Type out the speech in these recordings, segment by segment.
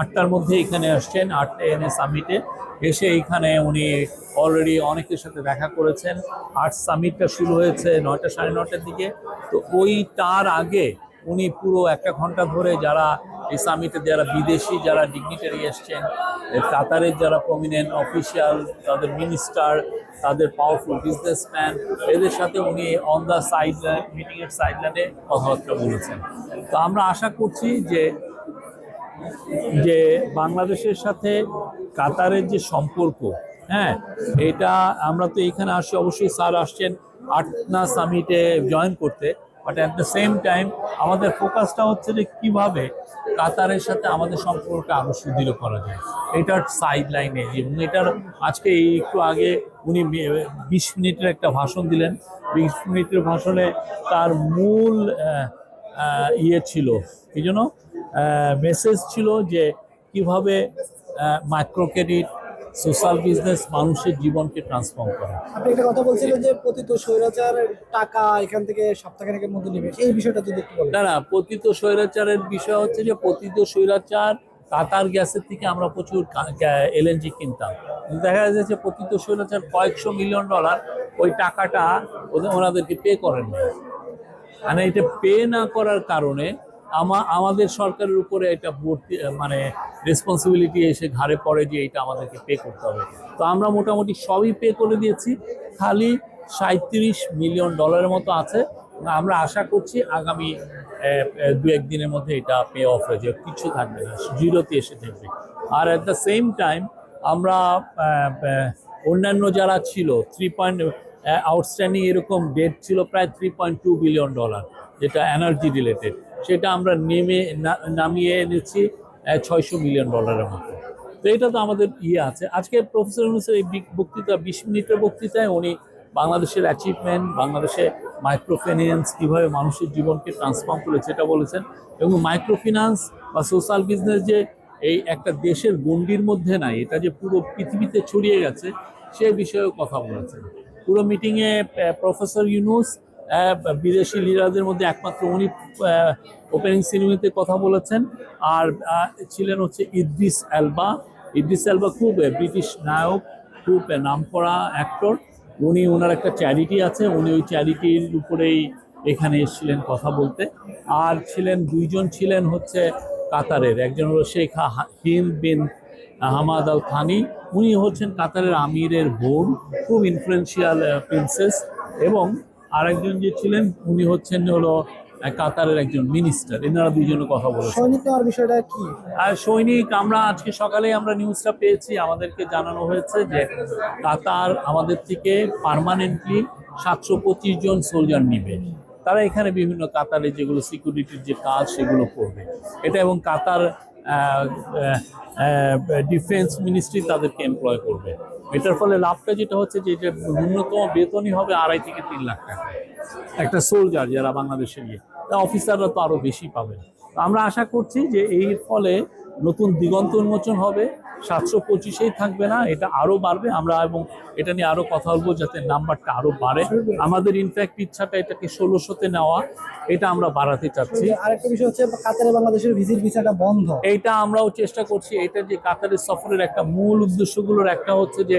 আটটার মধ্যে এখানে আসছেন আটটা এনে সামিটে এসে এখানে উনি অলরেডি অনেকের সাথে দেখা করেছেন। আর্ট সামিটটা শুরু হয়েছে নয়টা সাড়ে নটার দিকে। তো ওই তার আগে উনি পুরো একটা ঘণ্টা ধরে যারা এই সামিটে যারা বিদেশি, যারা ডিগনিটারি এসছেন কাতারের যারা প্রমিনেন্ট অফিসিয়াল তাদের মিনিস্টার তাদের পাওয়ারফুল বিজনেসম্যান এদের সাথে উনি অন দ্য সাইড মিটিংয়ের সাইডলাইনে কথাবার্তা বলেছেন। তো আমরা আশা করছি যে যে বাংলাদেশের সাথে কাতারের যে সম্পর্ক হ্যাঁ এটা আমরা তো এখানে আসি, অবশ্যই স্যার আসছেন আটনা সামিটে জয়েন করতে but at the same time আমাদের ফোকাসটা হচ্ছে যে কীভাবে কাতারের সাথে আমাদের সম্পর্কটা আরও সুদৃঢ় করা যায়। এটার সাইড লাইনে এবং এটার আজকে একটু আগে উনি বিশ মিনিটের একটা ভাষণ দিলেন। বিশ মিনিটের ভাষণে তার মূল ইয়ে ছিল, কি জন্য মেসেজ ছিল যে কীভাবে মাইক্রো ক্রেডিট সোশ্যাল বিজনেস মানুষের জীবনকে ট্রান্সফর্ম করে। আপনি একটা কথা বলছিলেন যে পতিত স্বৈরাচার টাকা এখান থেকে সপ্তাহখানেকের মধ্যে নেবে। এই বিষয়টা যদি একটু বলেন। না না পতিত স্বৈরাচারের বিষয় হচ্ছে যে পতিত স্বৈরাচার কাতার গ্যাসের থেকে আমরা প্রচুর এলএনজি কিনতাম। কিন্তু দেখা যাচ্ছে পতিত স্বৈরাচার কয়েকশো মিলিয়ন ডলার ওই টাকাটা ওদের ওনাদেরকে পে করেন না মানে এটা পে না করার কারণে আমা, আমাদের সরকারের উপরে এটা ভর্তি মানে রেসপন্সিবিলিটি এসে ঘাড়ে পড়ে যে এটা আমাদেরকে পে করতে হবে। তো আমরা মোটামুটি সবই পে করে দিয়েছি। খালি সাঁত্রিশ মিলিয়ন ডলারের মতো আছে। আমরা আশা করছি আগামী দু এক দিনের মধ্যে এটা পে অফ হয়ে যাবে। কিছু থাকবে না জিরোতে এসে থাকবে। আর অ্যাট দ্য সেম টাইম আমরা অন্যান্য যারা ছিল থ্রি পয়েন্ট আউটস্ট্যান্ডিং এরকম ডেট ছিল প্রায় three point two billion dollar যেটা এনার্জি রিলেটেড সেটা আমরা নেমে নামিয়ে এনেছি ছয়শো মিলিয়ন ডলারের মতো। তো এটা তো আমাদের ইয়ে আছে। আজকে প্রফেসর ইউনুসের এই বক্তৃতা, বিশ মিনিটের বক্তৃতায় উনি বাংলাদেশের অ্যাচিভমেন্ট বাংলাদেশে মাইক্রোফিন্যান্স কীভাবে মানুষের জীবনকে ট্রান্সফর্ম করেছে এটা বলেছেন এবং মাইক্রোফিন্যান্স বা সোশ্যাল বিজনেস যে এই একটা দেশের গণ্ডির মধ্যে নাই, এটা যে পুরো পৃথিবীতে ছড়িয়ে গেছে সে বিষয়েও কথা বলেছেন। পুরো মিটিংয়ে প্রফেসর ইউনুস বিদেশি লিডারদের মধ্যে একমাত্র উনি ওপেনিং সিনেমিতে কথা বলেছেন। আর ছিলেন হচ্ছে ইদ্রিস অ্যালবা ইদ্রিস অ্যালবা খুব ব্রিটিশ নায়ক খুব আহ, নামকরা অ্যাক্টর উনি ওনার একটা চ্যারিটি আছে। উনি ওই চ্যারিটির উপরেই এখানে এসেছিলেন কথা বলতে। আর ছিলেন দুইজন ছিলেন হচ্ছে কাতারের। একজন হলো শেখ হা- বিন হামাদ আল থানি। উনি হচ্ছেন কাতারের আমিরের বোন খুব ইনফ্লুয়েন্সিয়াল প্রিন্সেস এবং আরেকজন যে ছিলেন উনি হচ্ছেন হলো কাতারের একজন মিনিস্টার এনারা দুইজনে কথা বলেছেন। সৈনিক নেওয়ার বিষয়টা কি? আর সৈনিক আমরা আজকে সকালে আমরা নিউজটা পেয়েছি আমাদেরকে জানানো হয়েছে যে কাতার আমাদের থেকে পার্মানেন্টলি সাতশো পঁচিশ জন সোলজার নিবে। তারা এখানে বিভিন্ন কাতারে যেগুলো সিকিউরিটির যে কাজ সেগুলো করবে। এটা এবং কাতার ডিফেন্স মিনিস্ট্রি তাদেরকে এমপ্লয় করবে। এটার ফলে লাভটা যেটা হচ্ছে যে এটা ন্যূনতম বেতনই হবে আড়াই থেকে তিন লাখ টাকা। একটা সোলজার যারা বাংলাদেশে গিয়ে, তা অফিসাররা তো আরও বেশি পাবেন। তো আমরা আশা করছি যে এর ফলে নতুন দিগন্ত উন্মোচন হবে। সাতশো পঁচিশেই থাকবে না এটা আরও বাড়বে। আমরা এবং এটা নিয়ে আরও কথা বলব যাতে নাম্বারটা আরও বাড়ে। আমাদের ইনফ্যাক্ট ইচ্ছাটা এটাকে ষোলোশোতে নেওয়া এটা আমরা বাড়াতে চাচ্ছি। আরেকটা বিষয় হচ্ছে কাতারে বাংলাদেশের ভিজিট ভিসাটা বন্ধ। এইটা আমরাও চেষ্টা করছি এটা যে কাতারের সফরের একটা মূল উদ্দেশ্যগুলোর একটা হচ্ছে যে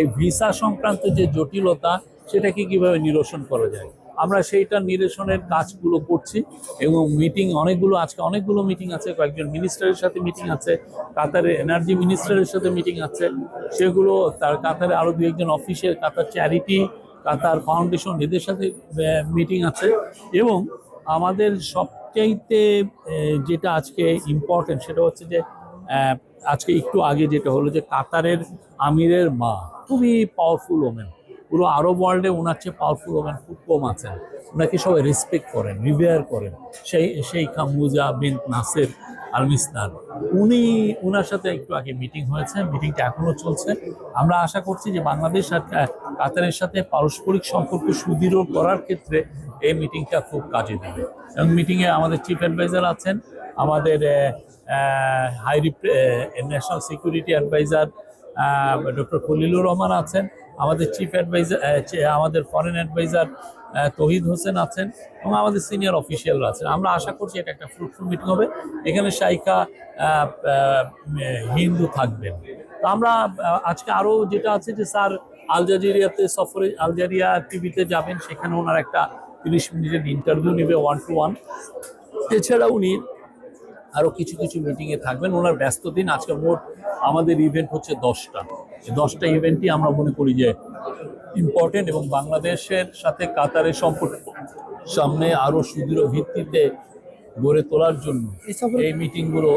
এই ভিসা সংক্রান্ত যে জটিলতা সেটাকে কীভাবে নিরসন করা যায়। আমরা সেইটা নিরসনের কাজগুলো করছি এবং মিটিং অনেকগুলো, আজকে অনেকগুলো মিটিং আছে, কয়েকজন মিনিস্টারের সাথে মিটিং আছে, কাতারের এনার্জি মিনিস্টারের সাথে মিটিং আছে, সেগুলো তার কাতারে আরও দু একজন অফিসের কাতার চ্যারিটি কাতার ফাউন্ডেশন এদের সাথে মিটিং আছে এবং আমাদের সবচাইতে যেটা আজকে ইম্পর্টেন্ট সেটা হচ্ছে যে আজকে একটু আগে যেটা হলো যে কাতারের আমিরের মা, খুবই পাওয়ারফুল ওমেন পুরো আরব ওয়ার্ল্ডে ওনার চেয়ে পাওয়ারফুল ওমেন খুব কম আছেন। ওনাকে সবাই রেসপেক্ট করেন রিভেয়ার করেন। সেই সেই খামুজা বিন নাসের আলমিস্তান উনি ওনার সাথে একটু আগে মিটিং হয়েছে মিটিংটা এখনও চলছে। আমরা আশা করছি যে বাংলাদেশ আর কাতারের সাথে পারস্পরিক সম্পর্ক সুদৃঢ় করার ক্ষেত্রে এই মিটিংটা খুব কাজে দেবে। এবং মিটিংয়ে আমাদের চিফ অ্যাডভাইজার আছেন, আমাদের high national security adviser doctor Khalilur Rahman আছেন। আমাদের চিফ অ্যাডভাইজার আমাদের ফরেন অ্যাডভাইজার তহিদ হোসেন আছেন এবং আমাদের সিনিয়র অফিসিয়ালরা আছেন। আমরা আশা করছি এটা একটা ফ্রুটফুল মিটিং হবে। এখানে শাইকা হিন্দু থাকবেন। তো আমরা আজকে আরও যেটা আছে যে স্যার আল জাজিরিয়াতে সফরে আলজারিয়া টিভিতে যাবেন। সেখানে ওনার একটা তিরিশ মিনিটের ইন্টারভিউ নেবে ওয়ান টু ওয়ান এছাড়া উনি আরও কিছু কিছু মিটিংয়ে থাকবেন। ওনার ব্যস্ত দিন আজকে মোট আমাদের ইভেন্ট হচ্ছে দশটা। দশটা ইভেন্টই আমরা মনে করি যে ইম্পর্টেন্ট এবং বাংলাদেশের সাথে কাতারের সম্পর্ক সামনে আরও সুদৃঢ় ভিত্তিতে গড়ে তোলার জন্য এই মিটিংগুলো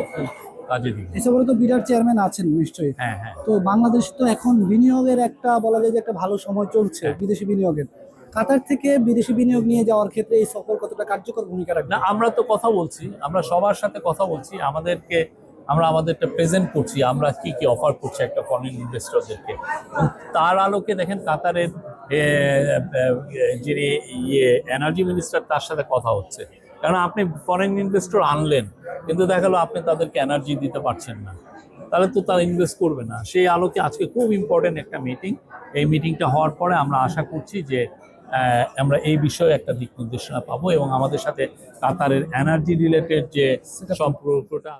কাজে দিবে। এই সফরে তো বিরাট চেয়ারম্যান আছেন নিশ্চয়ই। হ্যাঁ হ্যাঁ। তো বাংলাদেশ তো এখন বিনিয়োগের একটা বলা যায় যে একটা ভালো সময় চলছে হ্যাঁ। বিদেশি বিনিয়োগের। কাতার থেকে বিদেশি বিনিয়োগ নিয়ে যাওয়ার ক্ষেত্রে এই সফর কতটা কার্যকর ভূমিকা রাখবে? না আমরা তো কথা বলছি আমরা সবার সাথে কথা বলছি আমাদেরকে আমরা আমাদেরটা প্রেজেন্ট করছি আমরা কি কি অফার করছি একটা ফরেন ইনভেস্টরদেরকে তার আলোকে দেখেন কাতারের যিনি ইয়ে এনার্জি মিনিস্টার তার সাথে কথা হচ্ছে। কারণ আপনি ফরেন ইনভেস্টর আনলেন কিন্তু দেখাল আপনি তাদেরকে এনার্জি দিতে পারছেন না। তাহলে তো তারা ইনভেস্ট করবে না। সেই আলোকে আজকে খুব ইম্পর্টেন্ট একটা মিটিং এই মিটিংটা হওয়ার পরে আমরা আশা করছি যে আমরা এই বিষয়ে একটা দিক নির্দেশনা পাবো এবং আমাদের সাথে কাতারের এনার্জি রিলেটেড যে সম্পর্কটা